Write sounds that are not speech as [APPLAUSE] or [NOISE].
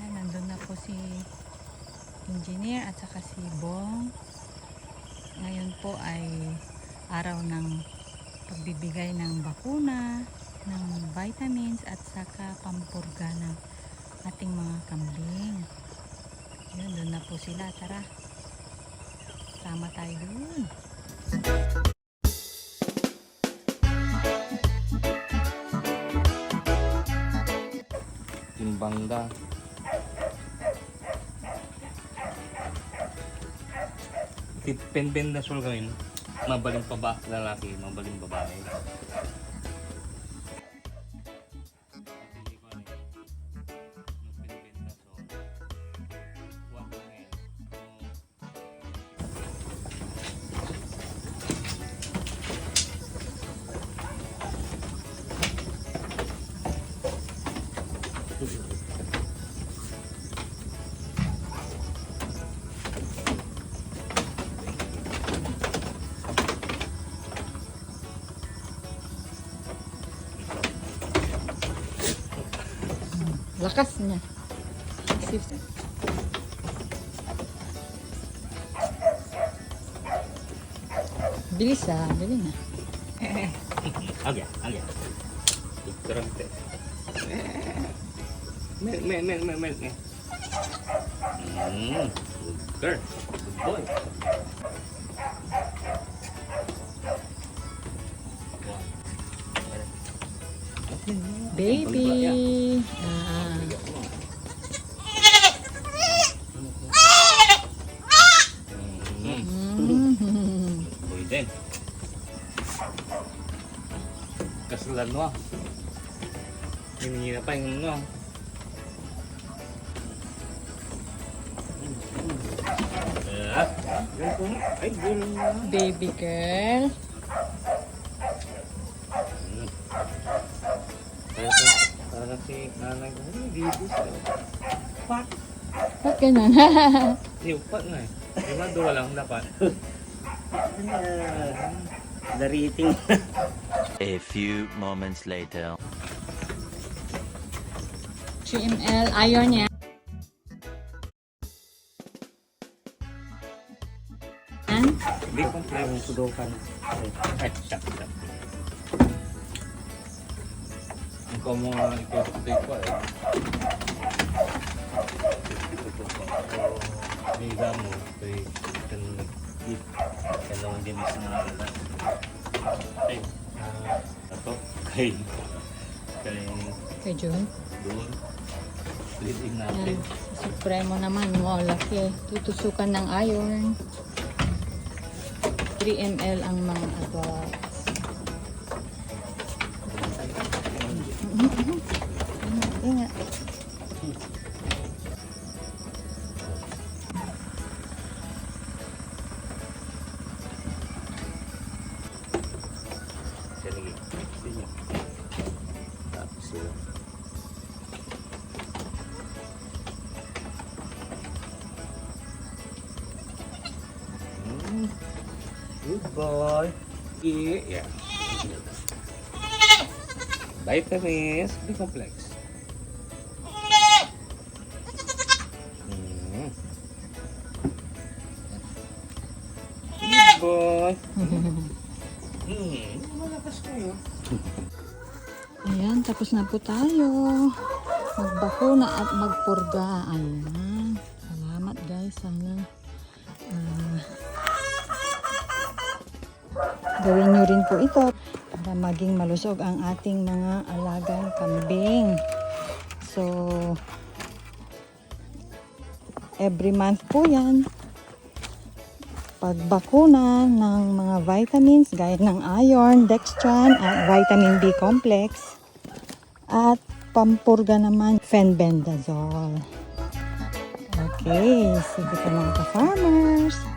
Ayan, nandun na po si engineer at saka si Bong. Ngayon po ay araw ng pagbibigay ng bakuna, ng vitamins at saka pampurga ng ating mga kambing. Yun, doon na po sila. Tara. Sama tayo doon. Timbangda. Penbenda sul kami. Mabaling pa ba lalaki, mabaling babae. Lakas niya. Sif- Bilis ah, bilis na. Agya, agya. Terante. Mel, mel, mel, mel, mel, mel. Mm, good girl. Good boy. Baby! Ah, din. Kasulan mo. Hiningi na pa yung ano. Ay, na. Baby girl. Mm. Para sa, para si nanay ko, "Uy, baby sa Pak! Ba't ganun? [LAUGHS] Yung pak nga eh. Di ba duwa lang dapat? [LAUGHS] Dariting. [LAUGHS] A few moments later. 3 ml iron yan. Hindi komplex. Ang sudokan. Ay, shut up. Ikaw mo nga ikaw ko eh. Liga mo, kay kan nag-eat. Hindi mas na nalala. Ay, ah, ato, kay, kay Kay June. doon. Leading Yan. natin. Supremo naman. Wow, laki. Tutusukan ng iron. 3 ml ang mga adults. [LAUGHS] Sige, sige. Tapos yun. Mm. Good boy. Yeah. Vitamins. Be complex. Mm. Good boy. Ayan, tapos na po tayo. Magbakuna at magpurga. Ayan. Salamat guys. Sana ah, gawin nyo rin po ito para maging malusog ang ating mga alagang kambing. So, every month po yan. Pagbakuna ng mga vitamins gaya ng iron, dextran, at vitamin B complex. At pampurga naman, fenbendazole. Okay, sige po mga ka-farmers.